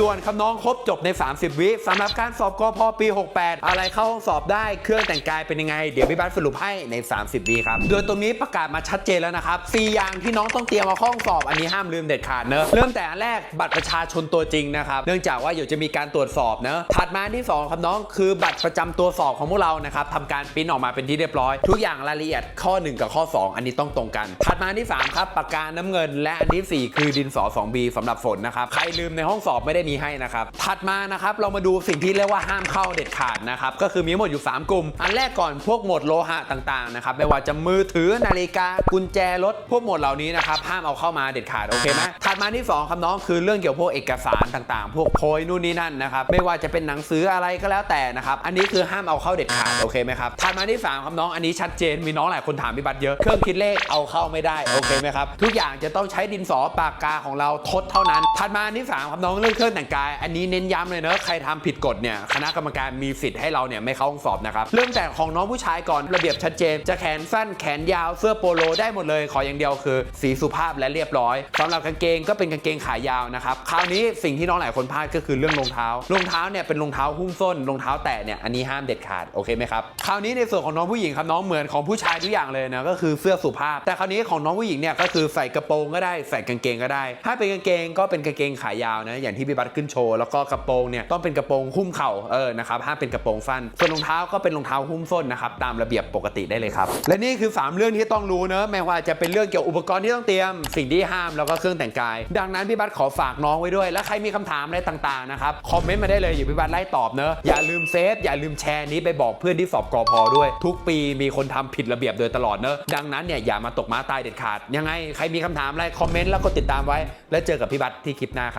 ด่วนคำน้องครบจบใน 30 วิสำหรับการสอบกพปี 68 อะไรเข้าห้องสอบได้เครื่องแต่งกายเป็นยังไง เดี๋ยวพี่บัสสรุปให้ใน 30 วิครับ โดยตรงนี้ประกาศมาชัดเจนแล้วนะครับสี่อย่างที่น้องต้องเตรียมมาห้องสอบอันนี้ห้ามลืมเด็ดขาดเนอะเริ่มแต่อันแรกบัตรประชาชนตัวจริงนะครับเนื่องจากว่าเดี๋ยวจะมีการตรวจสอบเนอะถัดมาที่สองครับน้องคือบัตรประจำตัวสอบของพวกเรานะครับทำการปริ้นออกมาเป็นที่เรียบร้อย ทุกอย่างรายละเอียดข้อ 1 กับข้อ 2 อันนี้ต้องตรงกันถัดมาที่ 3 ครับปากกาน้ำเงิน และอันทีสี่ 4 คือดินสอ 2B สำหรับฝนนะครับใครลืมในห้องสอบไม่ได้มีให้นะครับ ถัดมานะครับเรามาดูสิ่งที่เรียกว่าห้ามเข้าเด็ดขาดนะครับก็คือมีหมดอยู่ 3 กลุ่ม อันแรกก่อนพวกหมดโลหะต่างๆนะครับไม่ว่าจะมือถือนาฬิกากุญแจรถพวกหมดเหล่านี้นะครับห้ามเอาเข้ามาเด็ดขาดโอเคไหมถัดมาที่2ครับน้องคือเรื่องเกี่ยวกับพวกเอกสารต่างๆ พวกโพยนู่นนี่นั่นนะครับไม่ว่าจะเป็นหนังสืออะไรก็แล้วแต่นะครับอันนี้คือห้ามเอาเข้าเด็ดขาดโอเคไหมครับถัดมาที่สามครับน้องอันนี้ชัดเจนมีน้องหลายคนถามพี่บัตรเยอะเครื่องคิดเลขเอาเข้าไม่ได้โอเคไหมครับทุกอย่างจะต้องใช้ดินสอปากกาของเราทดเท่านั้นถัดมาที่สามครับน้องเรื่องเครื่องแต่งกาย อันนี้เน้นย้ำเลยเนอะใครทำผิดกฎเนี่ยคณะกรรมการมีสิทธิ์ให้เราเนี่ยไม่เข้าห้องสอบนะครับเริ่มแต่ของน้องผู้ชายก่อนระเบียบชัดเจน จะแขนสั้นแขนยาวเสื้อโปโลได้หมดเลย ขออย่างเดียวคือ สีสุภาพและเรียบร้อยสำหรับกางเกงก็เป็นกางเกงขายาวนะครับคราวนี้สิ่งที่น้องหลายคนพลาดก็คือเรื่องรองเท้ารองเท้าเนี่ยเป็นรองเท้าหุ้มส้นรองเท้าแตะเนี่ยอันนี้ห้ามเด็ดขาดโอเคไหมครับคราวนี้ในส่วนของน้องผู้หญิงครับน้องเหมือนของผู้ชายทุกอย่างเลยนะก็คือเสื้อสุภาพ แต่คราวนี้ของน้องผู้หญิงเนี่ยก็คือใส่กระโปรงก็ได้ใส่กางเกงก็ได้ ถ้าเป็นกางเกงก็เป็นกางเกงขายาวนะอย่างที่พี่บัตขึ้นโชว์แล้วก็กระโปรงเนี่ยต้องเป็นกระโปรงหุ้มเข่าเออนะครับห้ามเป็นกระโปรงสั้นส่วนรองเท้าก็เป็นรองเท้าหุ้มส้นนะครับตามระเบียบปกติได้เลยครับและนี่คือ 3 เรื่องที่ต้องรู้เนอะแม้ว่าจะเป็นเรื่องเกี่ยวกับอุปกรณ์ที่ต้องเตรียม สิ่งที่ห้ามแล้วก็เครื่องแต่งกาย ดังนั้นพี่บัตขอฝากน้องไว้ด้วย และใครมีคำถามอะไรต่างๆนะครับคอมเมนต์มาได้เลยอยู่พี่บัตไล่ตอบเนอะอย่าลืมเซฟอย่าลืมแชร์นี้ไปบอกเพื่อนที่สอบกอพอด้วย ทุกปีมีคนทำผิดระเบียบโดยตลอดเนอะดังนั้นเนี่ยอย่ามาตกม้าตายเด็ดขาด ยังไงใครมีคำถามอะไรคอมเมนต์แล้วก็ติดตามไว้ แล้วเจอกับพี่บัตที่คลิปหน้าครับ